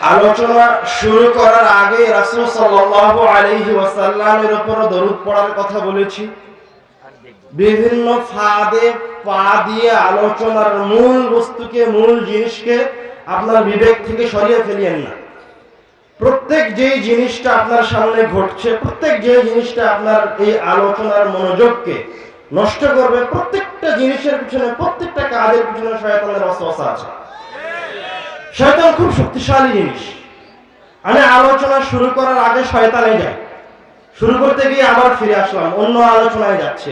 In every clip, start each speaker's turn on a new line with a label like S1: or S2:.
S1: আলোচনা শুরু করার আগে রাসূল সাল্লাল্লাহু আলাইহি ওয়াসাল্লামের উপর দরুদ পড়ার কথা বলেছি। বিভিন্ন ফাঁদে পা দিয়ে আলোচনার মূল বস্তুকে, মূল জিনিসকে আপনার বিবেক থেকে সরিয়ে ফেলিয়েন না। প্রত্যেক যেই জিনিসটা আপনার সামনে ঘটছে, প্রত্যেক যে জিনিসটা আপনার এই আলোচনার মনোযোগকে নষ্ট করবে, প্রত্যেকটা জিনিসের পিছনে, প্রত্যেকটা কাজের পিছনে অস্ত্র আছে। শয়তান খুব শক্তিশালী জিনিস। আমি আলোচনা শুরু করার আগে শয়তানে যাই। শুরু করতে গিয়ে আবার ফিরে আসলাম, অন্য আলোচনায় যাচ্ছি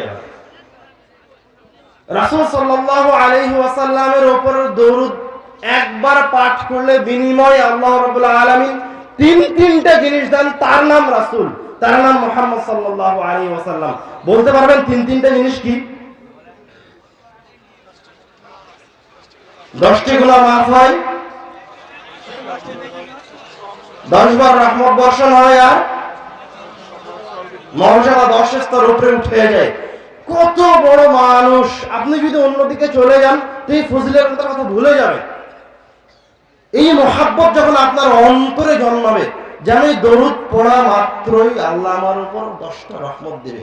S1: রাসূল সাল্লাল্লাহু আলাইহি ওয়াসাল্লামের উপর দরুদ একবার পাঠ করলে বিনিময়ে আল্লাহ আলামিন তিন তিনটা জিনিস দেন, তার নাম রাসূল, তার নাম মুহাম্মদ সাল্লাল্লাহু আলাইহি ওয়াসাল্লাম। বলতে পারবেন তিন তিনটা জিনিস কি? দশটি গুনাহ মাফ হয় দশ বার রহমত বর্ষণ হয় আর মর্যাদা দশ স্তর উপরে উঠে যায়। কত বড় মানুষ। আপনি যদি অন্যদিকে চলে যান তো এই ফজিলের কথা কথা ভুলে যাবে। এই মহাব্বত যখন আপনার অন্তরে জন্মাবে, যেন এই দরুদ পড়া মাত্রই আল্লাহ আমার উপর দশটা রহমত দেবে।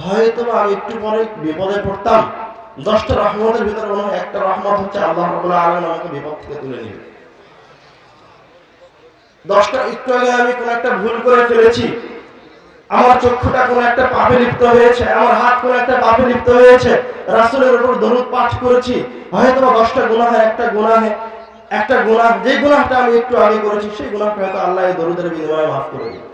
S1: হয়তো আমি একটু পরে বিপদে পড়তাম। দশটা রহমতের ভিতরে কোনো একটা রহমত হচ্ছে আল্লাহ রবুল্লাহ আলম আমাকে বিপদ থেকে তুলে নেবে। দশটা একটু আগে আমি কোন একটা ভুল করে ফেলেছি। আমার চক্ষুটা কোন একটা পাপে লিপ্ত হয়েছে, আমার হাত কোন একটা পাপে লিপ্ত হয়েছে। রাসূলের উপর দরুদ পাঠ করেছি। হয়তো দশটা গুনাহে একটা গুনাহে, একটা গুনাহ, যে গুনাহটা আমি একটু আগে করেছি, সেই গুনাহটা হয়তো আল্লাহ দরুদের বিনিময়ে মাফ করে দিবে।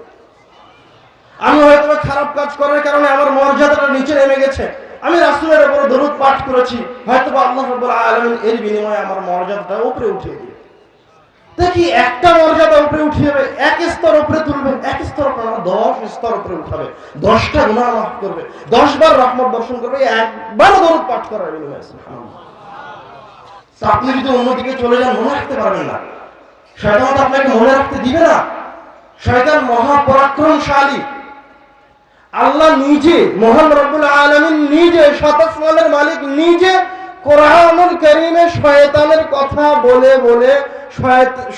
S1: আমি হয়তো খারাপ কাজ করার কারণে আমার মর্যাদাটা নিচে নেমে গেছে। আমি রাসূলের উপর দরুদ পাঠ করেছি। হয়তো আল্লাহ আলামিন এর বিনিময়ে আমার মর্যাদাটা উপরে উঠিয়ে দিবে। দেখি একটা মর্যাদা উপরে উঠিয়ে এক স্তর উপরে তুলবে, এক স্তর উপরে দশ স্তর উপরে উঠাবে, দশটা গুনাহ মাফ করবে দশ বার রহমত বর্ষণ করবে, একবার দরুদ পাঠ করার বিনিময়ে। আপনি যদি অন্যদিকে চলে যান, মনে রাখতে পারবেন না। শয়তান আপনাকে মনে রাখতে দিবে না। শয়তান মহাপরাক্রমশালী। আল্লাহ নিজে, মহান রব্বুল আলামিন নিজে শতসমানের মালিক নিজে কোরআনুল কারীমে শয়তানের কথা বলে বলে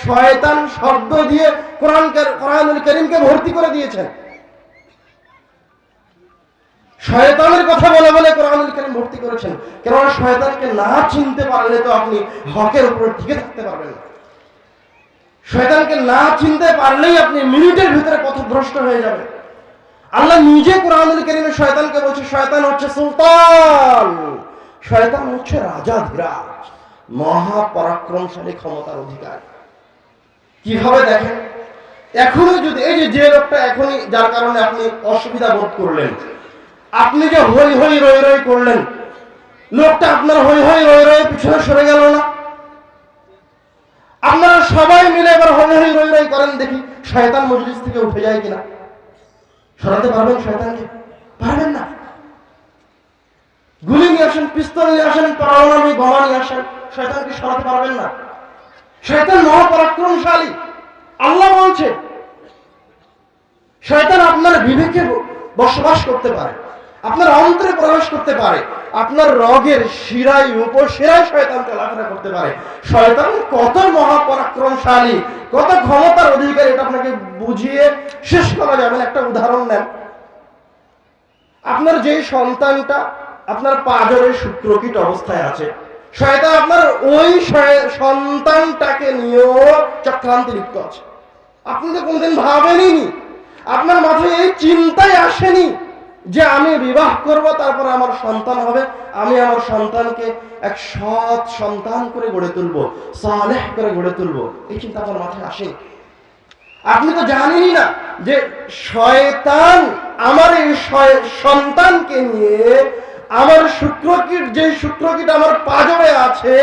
S1: শয়তান শব্দ দিয়ে কোরআন কোরআনুল কারীমকে ভর্তি করে দিয়েছেন। শয়তানের কথা বলে বলে কোরআনুল কারীম ভর্তি করেছেন। কেননা শয়তানকে না চিনতে পারলে তো আপনি হকের উপর টিকে থাকতে পারবেন না। শয়তানকে না চিনতে পারলেই আপনি মিনিটের ভিতরে পথভ্রষ্ট হয়ে যাবেন। আল্লাহ নিজে কোরআনুল কারীমে শয়তানকে বলছে, শয়তান হচ্ছে সুলতান। শয়তান হচ্ছে রাজা ধীরাজ মহাপরাক্রমশালী ক্ষমতার অধিকার। কীভাবে দেখেন? এখনই যদি এই যে যে লোকটা এখনই যার কারণে আপনি অসুবিধা বোধ করলেন, আপনি যে হই হই রই রই করলেন, লোকটা আপনার হই হই রই রই পিছনে সরে গেল না? আপনারা সবাই মিলে এবার হই হই রই রই করেন দেখি শয়তান মজলিস থেকে উঠে যায় কিনা। সরাতে পারবেন শয়তানকে? পারবেন না। গুলি নিয়ে আসেন, পিস্তল নিয়ে আসেন পারমাণবিক বোমা নিয়ে আসেন শয়তানকে সরাতে পারবেন না? শয়তান মহাপরাক্রমশালী। আল্লাহ বলছে, শয়তান আপনার বিবেকে বসবাস করতে পারে, আপনার অন্তরে প্রবেশ করতে পারে, আপনার রগের শিরায় উপশিরায় শয়তান চলাফেরা করতে পারে। শয়তান কত মহাপরাক্রমশালী, কত ক্ষমতার অধিকারী, এটা আপনাকে বুঝিয়ে শেষ করা যাবে একটা উদাহরণ নেন। আপনার যে সন্তানটা আপনার পাজরের শুক্রকীট অবস্থায় আছে। শয়তান আপনার ওই সন্তানটাকে নিয়েও চক্রান্তে লিপ্ত আছে। আপনি তো কোনদিন ভাবেনই নি। আপনার মাথায় এই চিন্তাই আসেনি যে আমি বিবাহ করব, তারপরে আমার সন্তান হবে। আমি আমার সন্তানকে এক সৎ সন্তান করে গড়ে তুলবো, সালেহ করে গড়ে তুলবো। এই চিন্তা আপনার মাথায় আসেনি। আপনি তো জানেনই না যে শয়তান আমার এই সন্তানকে নিয়ে আমার শুক্রকীট যে শুক্রকীট আমার পাজরে আছে,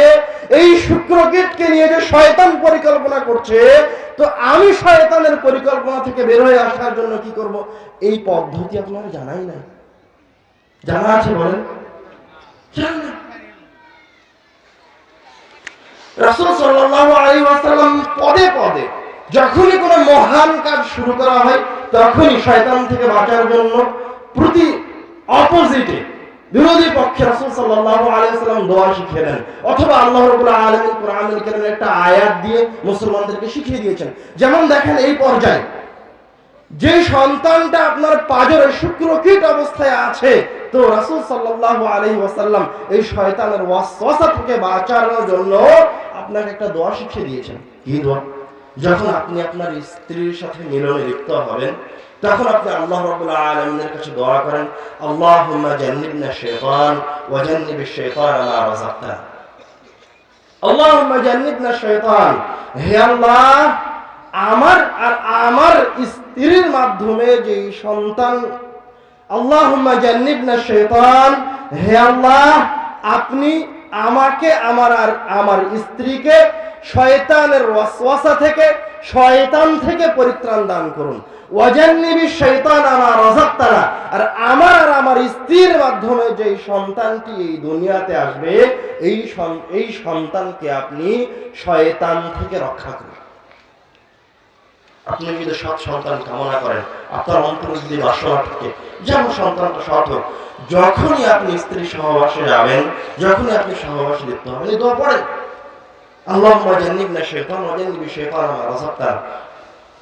S1: এই শুক্রকীটকে নিয়ে যে শয়তান পরিকল্পনা করছে, তো আমি শয়তানের পরিকল্পনা থেকে বের হয়ে আসার জন্য কি করব? এই পদ্ধতি আপনারা জানাই নাই। জানা আছে বলেন। রাসূল সাল্লাল্লাহু আলাইহি ওয়াসাল্লাম পদে পদে যখনই কোনো মহান কাজ শুরু করা হয়, তখনই শয়তান থেকে বাঁচার জন্য প্রতি অপোজিটে বিরোধী পক্ষে রাসূল সাল্লাল্লাহু আলাইহি ওয়াসাল্লাম দোয়া শিখিয়ে দেন। অথবা আল্লাহ রাব্বুল আলামিন কোরআনুল কারীমের একটা আয়াত দিয়ে মুসলমানদেরকে শিখিয়ে দিয়েছেন। যেমন দেখেন এই পর্যায়ে, যে সন্তানটা আপনার পাজরে শুক্রকীট অবস্থায় আছে, তো রাসূল সাল্লাল্লাহু আলাইহি ওয়াসাল্লাম এই শয়তানের ওয়াসওয়াসা থেকে বাঁচানোর জন্য আপনাকে একটা দোয়া শিখিয়ে দিয়েছেন। কি দোয়া? যখন আপনি আপনার স্ত্রীর সাথে মিলনে লিপ্ত হবেন তখন আপনি আল্লাহ রাব্বুল কাছে দোয়া করেন জান্নিবনা আল্লাহুম্মা জান্নিবনা হে আল্লাহ, আমার আর আমার স্ত্রীর মাধ্যমে যে সন্তান, আল্লাহুম্মা জান্নিবনা শাইতান। হে আল্লাহ, আপনি আমাকে, আমার আর আমার স্ত্রীকে শয়তানের ওয়াসওয়াসা থেকে, শয়তান থেকে পরিত্রাণ দান করুন। আমার আমার আমার থেকে রক্ষা করুন। আপনি যদি সৎ সন্তান কামনা করেন, আপনার অন্তরে যদি বাসনা থাকে যেমন সন্তানটা সৎ হোক, যখনই আপনি স্ত্রী সহবাসে যাবেন, যখনই আপনি সহবাসে লিপ্ত হবেন দোয়া পড়েন। ওয়া জান্নিবি শাইতান মা রাযাকতানা।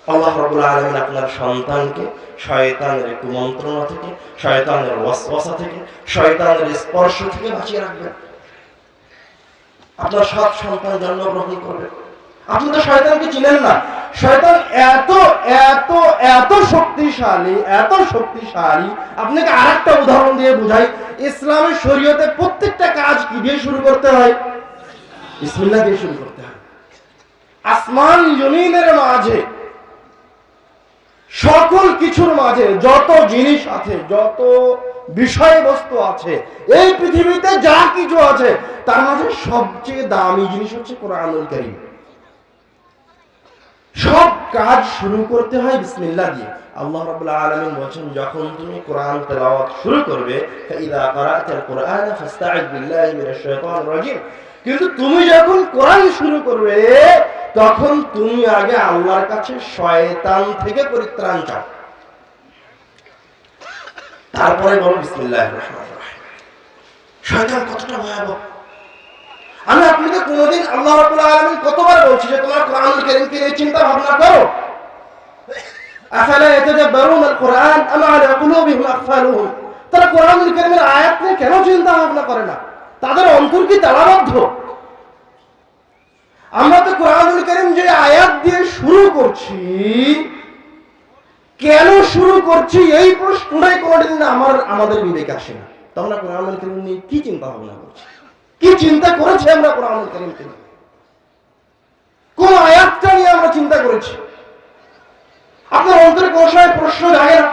S1: আল্লাহ রাব্বুল আলামিন আপনার সন্তানকে শয়তানের কুমন্ত্রণা থেকে, শয়তানের ওয়াসওয়াসা থেকে, শয়তানের স্পর্শ থেকে বাঁচিয়ে রাখবেন। আপনার সৎ সন্তান জন্মগ্রহণ করবে। আপনি তো শয়তানকে চিনেন না। শয়তান এত এত এত শক্তিশালী এত শক্তিশালী। আপনাকে আরেকটা উদাহরণ দিয়ে বুঝাই। ইসলামের শরীয়তে প্রত্যেকটা কাজ কি দিয়ে শুরু করতে হয়? বিসমিল্লাহ দিয়ে শুরু করতে হয়। আসমান জমিনের মাঝে সকল কিছুর মাঝে যত জিনিস আছে, যত বিষয়বস্তু আছে, এই পৃথিবীতে যা কিছু আছে, তার মাঝে সবচেয়ে দামি জিনিস হচ্ছে কোরআনুল কারীম। সব কাজ শুরু করতে হয় বিসমিল্লাহ দিয়ে। আল্লাহ রাব্বুল আলামিন বলেন যখন তুমি কোরআন তেলাওয়াত শুরু করবে, ফাইদা ক্বারাতাল কুরআন ফাস্তাইদ বিল্লাহি মিনাশ শাইতানির রাজিম। কিন্তু তুমি যখন কোরআন শুরু করবে তখন তুমি আগে আল্লাহর কাছে শয়তান থেকে পরিত্রাণ চাও। তারপরে বলো রহিম। শয়তান কতটা ভয়াবহ। আমি আপনাকে কোনোদিন আল্লাহ কতবার বলছি যে তোমার কোরআনুল কারীমকে নিয়ে চিন্তা ভাবনা করো। কোরআন তারা কারীমের আয়াত নিয়ে কেন চিন্তা ভাবনা করে না? তাদের অন্তর কি তালাবদ্ধ? আমরা তো কোরআনুল কারীম যে আয়াত দিয়ে শুরু করছি, কেন শুরু করছি এই প্রশ্নটাই কোনোদিন আমার, আমাদের বিবেকে আসে না। তো আমরা কোরআনুল কারীম নিয়ে কি চিন্তা ভাবনা করছি? কি চিন্তা করেছি আমরা কোরআনুল কারীমকে নিয়ে? কোন আয়াতটা নিয়ে আমরা চিন্তা করেছি? আপনার অন্তরে কোন সময় প্রশ্ন জাগে না?